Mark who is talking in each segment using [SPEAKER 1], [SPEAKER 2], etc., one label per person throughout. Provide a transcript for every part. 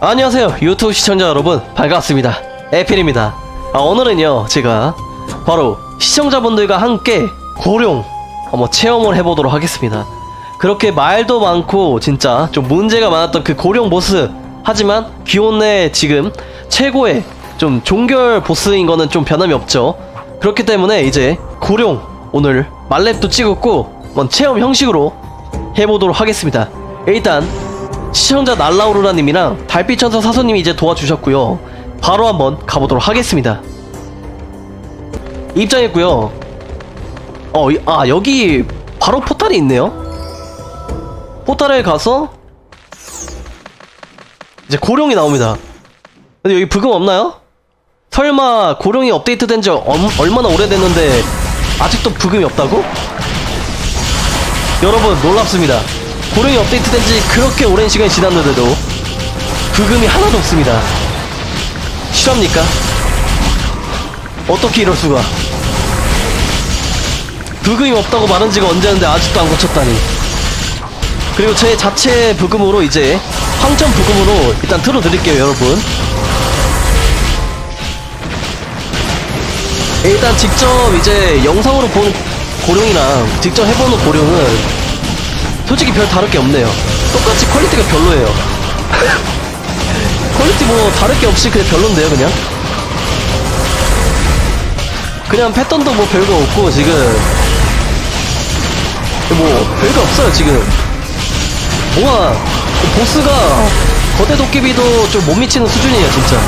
[SPEAKER 1] 안녕하세요 유튜브 시청자 여러분. 반갑습니다. 에필입니다. 아, 오늘은요 제가 바로 시청자분들과 함께 고룡 한번 체험을 해보도록 하겠습니다. 그렇게 말도 많고 진짜 좀 문제가 많았던 그 고룡 보스. 하지만 기온내 지금 최고의 좀 종결 보스인 거는 좀 변함이 없죠. 그렇기 때문에 이제 고룡 오늘 말렙도 찍었고 한번 체험 형식으로 해보도록 하겠습니다. 일단 시청자 날라오르라님이랑 달빛천사 사소님이 이제 도와주셨고요. 바로 한번 가보도록 하겠습니다. 입장했고요. 어, 이- 아 여기 바로 포탈이 있네요. 포탈에 가서 이제 고룡이 나옵니다. 근데 여기 부금 없나요? 설마 고룡이 업데이트된 지 얼- 얼마나 오래됐는데 아직도 부금이 없다고? 여러분 놀랍습니다. 고령이 업데이트된 지 그렇게 오랜 시간이 지났는데도 부금이 하나도 없습니다. 실합니까? 어떻게 이럴 수가? 부금이 없다고 말한 지가 언제였는데 아직도 안 고쳤다니. 그리고 제 자체 부금으로 이제 황천 부금으로 일단 틀어드릴게요, 여러분. 일단 직접 이제 영상으로 본 고령이랑 직접 해보는 고령은 솔직히 별 다를 게 없네요. 똑같이 퀄리티가 별로예요. 퀄리티 뭐 다를 게 없이 그냥 별론데요, 그냥. 그냥 패턴도 뭐 별거 없고 지금 뭐 별거 없어요 지금. 그 보스가 거대 도깨비도 좀 못 미치는 수준이에요 진짜.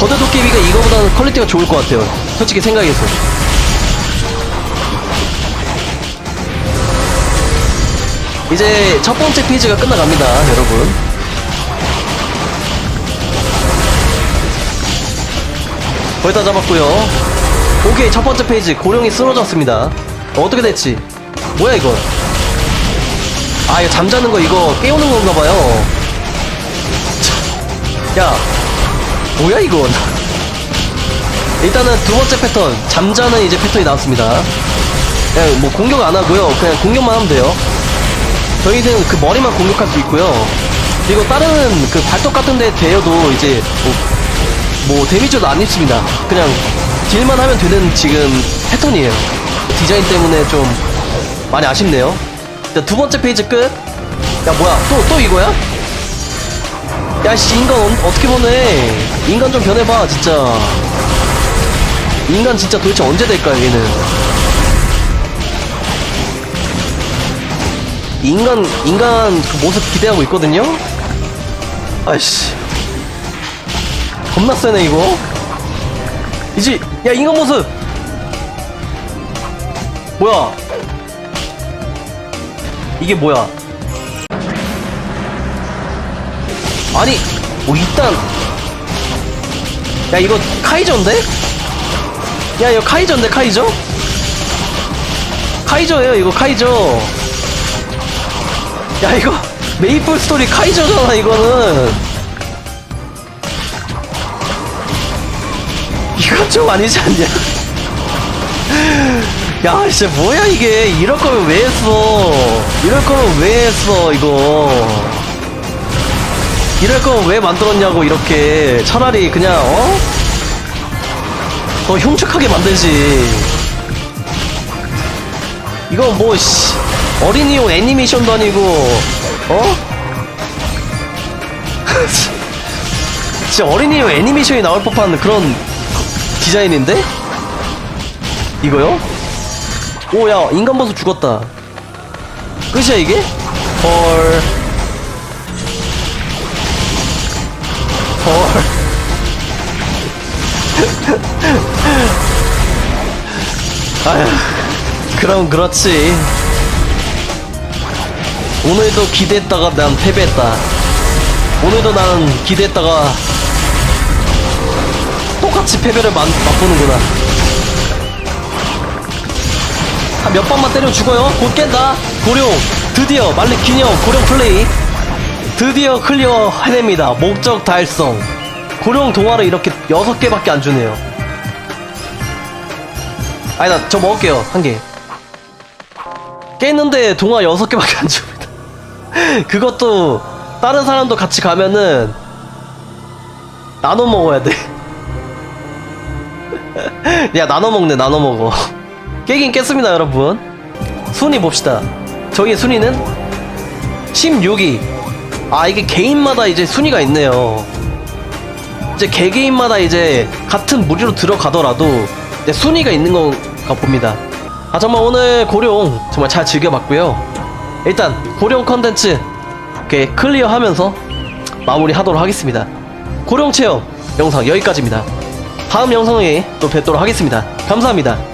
[SPEAKER 1] 거대 도깨비가 이거보다는 퀄리티가 좋을 것 같아요. 솔직히 생각해서. 이제 첫 번째 페이지가 끝나갑니다, 여러분. 거의 다 잡았고요. 오케이, 첫 번째 페이지 고령이 쓰러졌습니다. 어떻게 됐지? 뭐야 이거? 아, 이거 잠자는 거 이거 깨우는 건가 봐요. 야, 뭐야 이건? 일단은 두 번째 패턴 잠자는 이제 패턴이 나왔습니다. 그냥 뭐 공격 안 하고요. 그냥 공격만 하면 돼요. 저희는 그 머리만 공격할 수 있고요. 그리고 다른 그 발톱 같은 데 대여도 이제 뭐, 뭐 데미지도 안 입습니다. 그냥 딜만 하면 되는 지금 패턴이에요. 디자인 때문에 좀 많이 아쉽네요. 자, 두 번째 페이지 끝. 야 뭐야 또 또 이거야? 야 씨 인간 어, 어떻게 보내? 인간 좀 변해봐 진짜. 인간 진짜 도대체 언제 될까 얘는? 인간 인간 그 모습 기대하고 있거든요. 아이씨 겁나 세네 이거. 이제 야 인간 모습 뭐야? 이게 뭐야? 아니 뭐 일단 야 이거 카이저인데? 야 이거 카이저인데 카이저? 카이저예요 이거 카이저. 야 이거 메이플 스토리 카이저잖아 이거는. 이건 좀 아니지 않냐? 야 진짜 뭐야 이게? 이럴 거면 왜 했어? 이럴 거면 왜 했어 이거? 이럴 거면 왜 만들었냐고 이렇게. 차라리 그냥 어? 더 흉측하게 만들지. 이건 뭐, 씨, 어린이용 애니메이션도 아니고, 어? 진짜 어린이용 애니메이션이 나올 법한 그런 디자인인데? 이거요? 오, 야, 인간 버스 죽었다. 끝이야, 이게? 헐. 헐. 아휴. 그럼 그렇지. 오늘도 기대했다가 난 패배했다. 오늘도 난 기대했다가 똑같이 패배를 맛, 맛보는구나. 한 몇 번만 때려 죽어요. 곧 깬다. 고룡. 드디어 말리 기념 고룡 플레이. 드디어 클리어 해냅니다. 목적 달성. 고룡 동화를 이렇게 여섯 개밖에 안 주네요. 아니 나 저 먹을게요 한 개. 깼는데 동화 6개밖에 안 줍니다. 그것도 다른 사람도 같이 가면은 나눠 먹어야 돼. 야 나눠 먹네 나눠 먹어. 깨긴 깼습니다 여러분. 순위 봅시다. 저희 순위는 16위. 아 이게 개인마다 이제 순위가 있네요. 이제 개개인마다 이제 같은 무리로 들어가더라도 순위가 있는 건가 봅니다. 아 정말 오늘 고룡 정말 잘 즐겨봤고요. 일단 고룡 컨텐츠 이렇게 클리어하면서 마무리하도록 하겠습니다. 고룡 체험 영상 여기까지입니다. 다음 영상에 또 뵙도록 하겠습니다. 감사합니다.